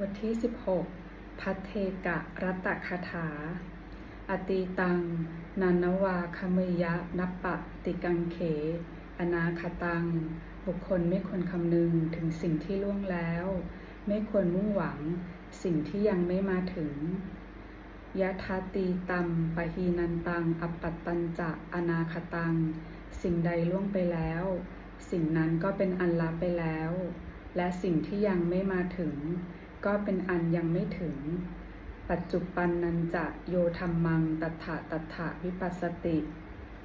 บทที่ 16 พัทเทกะรัตคาถา อตีตังนานวาคเมยะนัปปะติกังเข อนาคตัง บุคคลไม่ควรคำนึงถึงสิ่งที่ล่วงแล้ว ไม่ควรมุ่งหวังสิ่งที่ยังไม่มาถึงยะทาตีตัมปะฮีนันตัง อปปัตตัญจะ อนาคตัง สิ่งใดล่วงไปแล้ว สิ่งนั้นก็เป็นอันลับไปแล้ว และสิ่งที่ยังไม่มาถึง ก็เป็นอันยังไม่ถึง ปัจจุปันนันจะโยธรรมัง ตัถะตัถะวิปัสสติ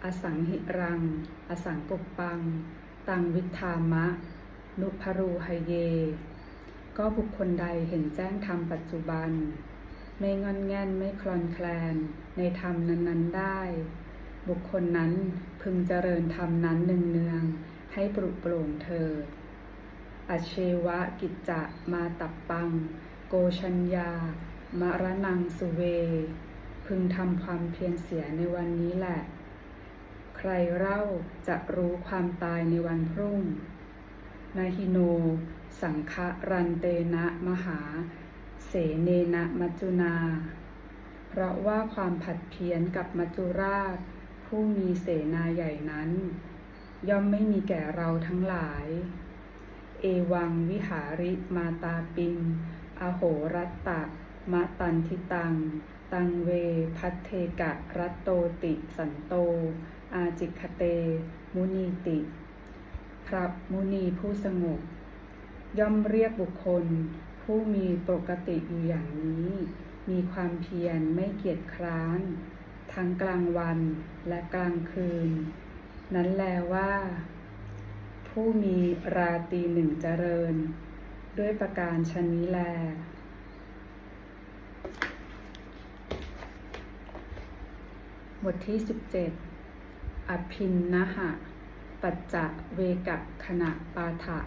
อสังหิรัง อสังกปัง ตังวิธามะ นุพรูหเย ก็บุคคลใดเห็นแจ้งธรรมปัจจุบัน ไม่งอนแง่นไม่คลอนแคลน ในธรรมนั้นๆได้ บุคคลนั้นพึงเจริญธรรมนั้นเนืองๆให้ปรุโปร่งเถิด อเชวะกิจจะมาตับปัง โกชัญญามรนังสุเว พึงทำความเพียรเสียในวันนี้แหละ ใครเล่าจะรู้ความตายในวันพรุ่ง นาฮิโน สังฆรันเตนะมหา เสเนนะมัจจุนา เพราะว่าความผัดเพี้ยนกับมัจจุราช ผู้มีเสนาใหญ่นั้น ย่อมไม่มีแก่เราทั้งหลาย เอวังวิหาริมาตาปิง อโหรัตตะมะตันทิตัง ตังเวพัทเทกะรัตโตติสันโต อาจิคเต มุนีติ พระมุนีผู้สงบ ย่อมเรียกบุคคล ผู้มีปกติอยู่อย่างนี้ มีความเพียรไม่เกียจคร้าน ทั้งกลางวันและกลางคืน นั้นแลว่า ผู้มีราตีหนึ่งเจริญ ด้วยประการชนนี้แล บทที่ 17 อภินนะหะ ปัจจะเวกะขณะปาฐะ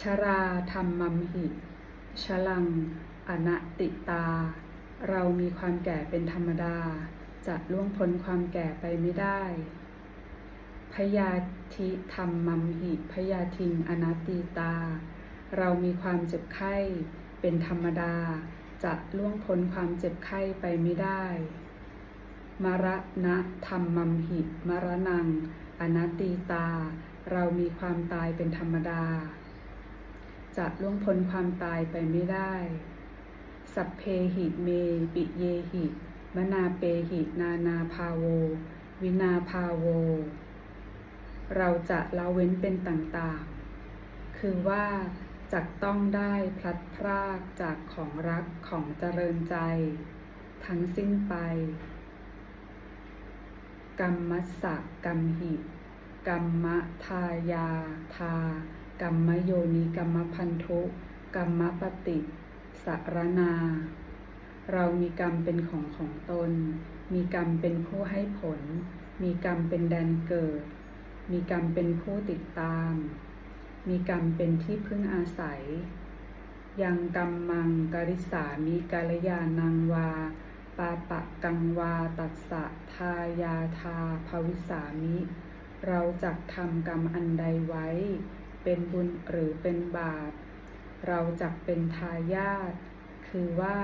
ชราธรรมมัมหิชลัง อนัตติตา เรามีความแก่เป็นธรรมดา จะล่วงพ้นความแก่ไปไม่ได้ พยาธิธรรมมัมหิพยาทิงอนัตติตา เรามีความเจ็บไข้เป็นธรรมดา จะล่วงพ้นความเจ็บไข้ไปไม่ได้ มรณะธรรมมัมหิมรณัง อนัตติตา เรามีความตายเป็นธรรมดา จะล่วงพ้นความตายไปไม่ได้ สัพเพหิเมปิเยหิ มนาเปหินานาภาโว วินาภาโว เราจะละเว้นเป็นต่างๆ คือว่าจักต้องได้พลัดพรากจากของรักของเจริญใจ ทั้งสิ้นไป กรรมัสสะกรรมหิกรรมทายาทากรรมโยนิกรรมพันธุกรรมปฏิสารนา เรามีกรรมเป็นของของตน มีกรรมเป็นผู้ให้ผล มีกรรมเป็นแดนเกิด มีกรรมเป็นผู้ติดตาม มีกรรมเป็นที่พึ่งอาศัย ยังกรรมมังกริสามิกาลยานังวา ปาปะกังวาตัสสะทายาทาภวิสามิ เราจักทำกรรมอันใดไว้ เป็นบุญหรือเป็นบาป เราจักเป็นทายาท คือว่า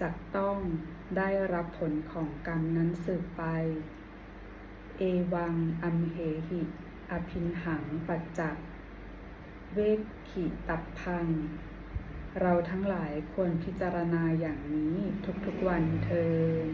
จักต้องได้รับผลของกรรมนั้นสืบไป เอวัง อัมเหหิ อภินหัง ปัจจักเวกขิตับพัง เราทั้งหลายควรพิจารณาอย่างนี้ทุกๆวันเทิน